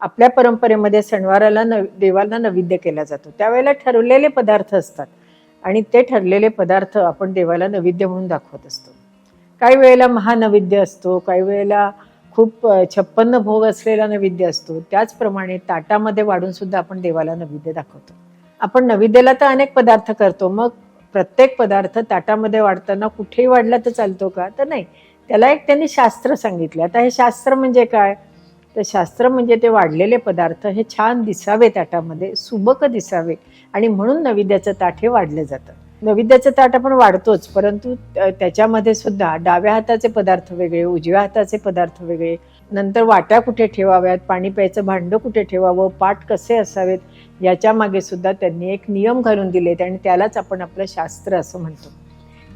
आपल्या परंपरेमध्ये सणवाराला न देवाला नैवेद्य केला जातो. त्यावेळेला ठरवलेले पदार्थ असतात. आणि ते ठरलेले पदार्थ आपण देवाला नैवेद्य म्हणून दाखवत असतो. काही वेळेला महानैवेद्य असतो काही वेळेला खूप छप्पन्न भोग असलेला नैवेद्य असतो. त्याचप्रमाणे ताटामध्ये वाढून सुद्धा आपण देवाला नैवेद्य दाखवतो. आपण नैवेद्याला तर अनेक पदार्थ करतो. मग प्रत्येक पदार्थ ताटामध्ये वाढताना कुठेही वाढला तर चालतो का? तर नाही. त्याला एक त्यांनी शास्त्र सांगितले. आता हे शास्त्र म्हणजे काय? तर शास्त्र म्हणजे ते वाढलेले पदार्थ हे छान दिसावे ताटामध्ये सुबक दिसावे. आणि म्हणून नैवेद्याचं ताट हे वाढलं जातं. नैवेद्याचं ताट आपण वाढतोच परंतु त्याच्यामध्ये सुद्धा डाव्या हाताचे पदार्थ वेगळे उजव्या हाताचे पदार्थ वेगळे. नंतर वाट्या कुठे ठेवाव्यात पाणी प्यायचं भांडं कुठे ठेवावं पाठ कसे असावेत याच्या मागे सुद्धा त्यांनी एक नियम घालून दिलेत आणि त्यालाच आपण आपलं शास्त्र असं म्हणतो.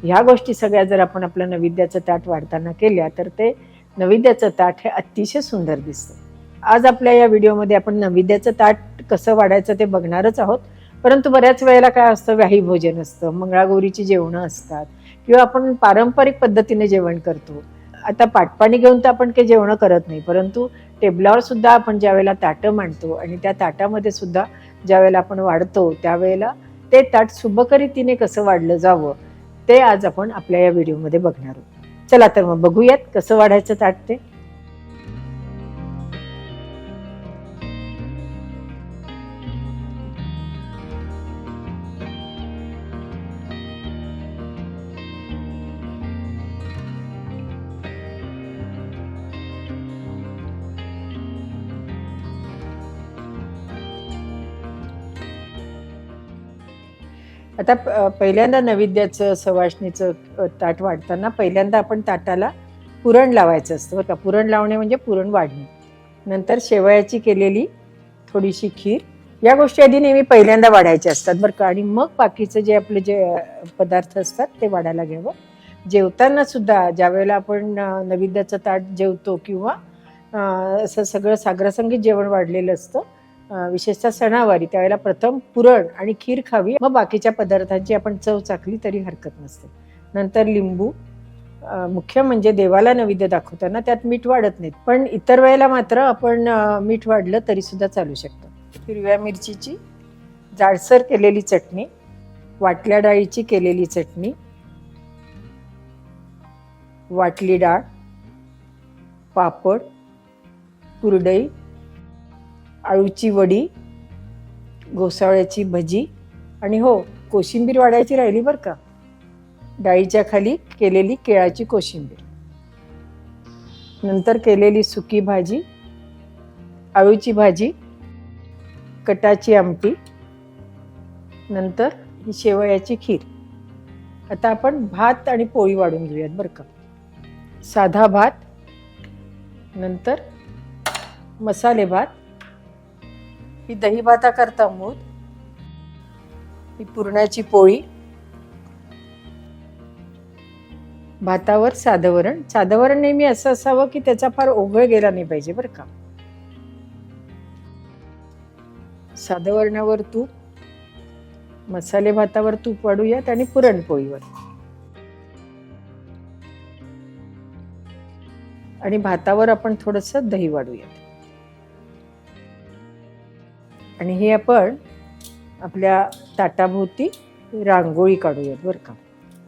ह्या गोष्टी सगळ्या जर आपण आपलं नैवेद्याचं ताट वाढताना केल्या तर ते नैवेद्याचं ताट हे अतिशय सुंदर दिसतं आज आपल्या या व्हिडिओमध्ये आपण नैवेद्याचं ताट कसं वाढायचं ते बघणारच आहोत. परंतु बऱ्याच वेळेला काय असतं व्याही भोजन असतं मंगळागौरीची जेवणं असतात किंवा आपण पारंपरिक पद्धतीने जेवण करतो. आता पाटपाणी घेऊन तर आपण काही जेवणं करत नाही परंतु टेबलावर सुद्धा आपण ज्यावेळेला ताटं मांडतो आणि त्या ताटामध्ये सुद्धा ज्यावेळेला आपण वाढतो त्यावेळेला ते ताट शुभकरीतीने कसं वाढलं जावं ते आज आपण आपल्या या व्हिडिओमध्ये बघणार आहोत. चला तर मग बघूयात कसं वाढायचं ताट ते. आता प- पहिल्यांदा नैवेद्याचं सवासणीचं ताट वाढताना पहिल्यांदा आपण ताटाला पुरण लावायचं असतं. बरं का? पुरण लावणे म्हणजे पुरण वाढणे. नंतर शेवयाची केलेली थोडीशी खीर. या गोष्टी आधी नेहमी पहिल्यांदा वाढायच्या असतात. बरं का? आणि मग बाकीचं जे आपले जे पदार्थ असतात ते वाढायला घ्यावं. जेवताना सुद्धा ज्यावेळेला आपण नैवेद्याचं ताट जेवतो किंवा असं सगळं सागरासंगीत जेवण वाढलेलं असतं विशेषतः सणावारी त्यावेळेला प्रथम पुरण आणि खीर खावी. मग बाकीच्या पदार्थांची आपण चव चाकली तरी हरकत नसते. नंतर लिंबू. मुख्य म्हणजे देवाला नैवेद्य दाखवताना त्यात मीठ वाढत नाहीत. पण इतर वेळेला मात्र आपण मीठ वाढलं तरी सुद्धा चालू शकतं. हिरव्या मिरचीची जाडसर केलेली चटणी वाटल्या डाळीची केलेली चटणी वाटली डाळ पापड कुरडई आळूची वडी घोसाळ्याची भजी आणि हो कोशिंबीर वाढायची राहिली बरं का. डाळीच्या खाली केलेली केळाची कोशिंबीर. नंतर केलेली सुकी भाजी आळूची भाजी कटाची आमटी नंतर ही शेवयाची खीर. आता आपण भात आणि पोळी वाढून घेऊयात बरं का. साधा भात नंतर मसाले भात ही दही भाताकरता मूत. ही पुरणाची पोळी. भातावर साधं वरण साधं वरण नेहमी असं असावं की त्याचा फार ओघळ गेला नाही पाहिजे बरं का. साधं वरणावर तूप. मसाले भातावर तूप वाढूयात आणि पुरणपोळीवर. आणि भातावर आपण थोडस दही वाढूयात. आणि हे आपण आपल्या ताटाभोवती रांगोळी काढूयात बरं का.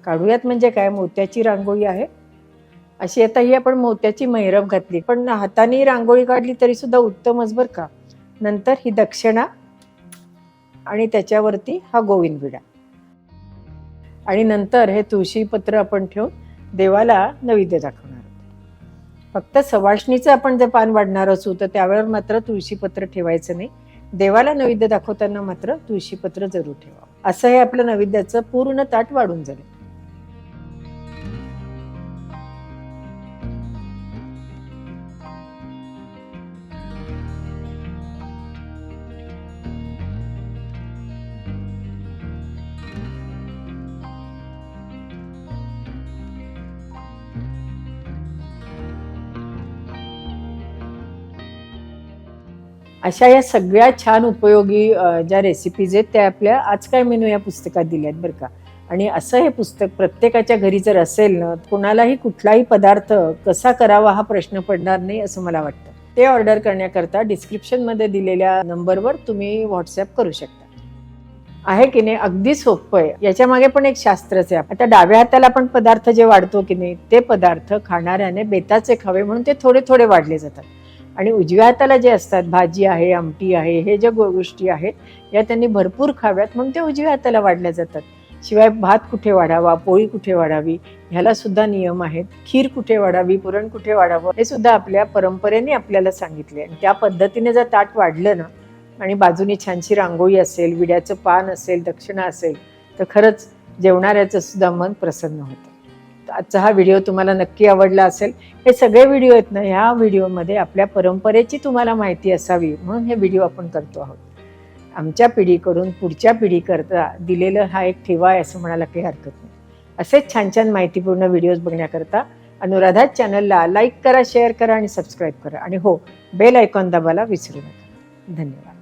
काढूयात म्हणजे काय? मोत्याची रांगोळी आहे. अशी आता ही आपण मोत्याची मैरप घातली. पण हाताने रांगोळी काढली तरी सुद्धा उत्तमच बरं का. नंतर ही दक्षिणा आणि त्याच्यावरती हा गोविंद विडा आणि नंतर हे तुळशीपत्र आपण ठेवून देवाला नैवेद्य दाखवणार फक्त सवाष्णीचं आपण जे पान वाढणार असू तर त्यावेळेवर मात्र तुळशीपत्र ठेवायचं नाही. देवाला नैवेद्य दाखवताना मात्र तुळशीपत्र जरूर ठेवा असं हे आपलं नैवेद्याचं पूर्ण ताट वाढून जाईल. अशा या सगळ्या छान उपयोगी ज्या रेसिपीज आहेत त्या आपल्या आज काय मेनू या पुस्तकात दिल्या आहेत बरं का. आणि असं हे पुस्तक प्रत्येकाच्या घरी जर असेल ना कोणालाही कुठलाही पदार्थ कसा करावा हा प्रश्न पडणार नाही असं मला वाटतं. ते ऑर्डर करण्याकरता डिस्क्रिप्शनमध्ये दिलेल्या नंबरवर तुम्ही व्हॉट्सअप करू शकता. आहे की नाही? अगदी सोपं आहे. याच्या मागे पण एक शास्त्रच आहे. आता डाव्या हाताला आपण पदार्थ जे वाढतो की नाही ते पदार्थ खाणाऱ्याने बेताचे खावे म्हणून ते थोडे थोडे वाढले जातात. आणि उजव्या हाताला जे असतात भाजी आहे आमटी आहे हे ज्या गो- गोष्टी आहेत या त्यांनी भरपूर खाव्यात. म्हणून ते उजव्या हाताला वाढल्या जातात. शिवाय भात कुठे वाढावा पोळी कुठे वाढावी ह्याला सुद्धा नियम आहेत. खीर कुठे वाढावी पुरण कुठे वाढावं हे सुद्धा आपल्या परंपरेने आपल्याला सांगितले. आणि त्या पद्धतीने जर ताट वाढलं ना आणि बाजूने छानशी रांगोळी असेल विड्याचं पान असेल दक्षिणा असेल तर खरंच जेवणाऱ्याचं सुद्धा मन प्रसन्न होतं. आजचा हा व्हिडिओ तुम्हाला नक्की आवडला असेल हे सगळे व्हिडिओ आहेत ना ह्या व्हिडिओमध्ये आपल्या परंपरेची तुम्हाला माहिती असावी म्हणून हे व्हिडिओ आपण करतो आहोत. आमच्या पिढीकडून पुढच्या पिढीकरता दिलेलं हा एक ठेवा आहे असं म्हणायला काही हरकत नाही. असेच छान छान माहितीपूर्ण व्हिडिओज बघण्याकरता अनुराधा चॅनलला लाईक करा शेअर करा आणि सबस्क्राईब करा. आणि हो बेल आयकॉन दाबायला विसरू नका. धन्यवाद.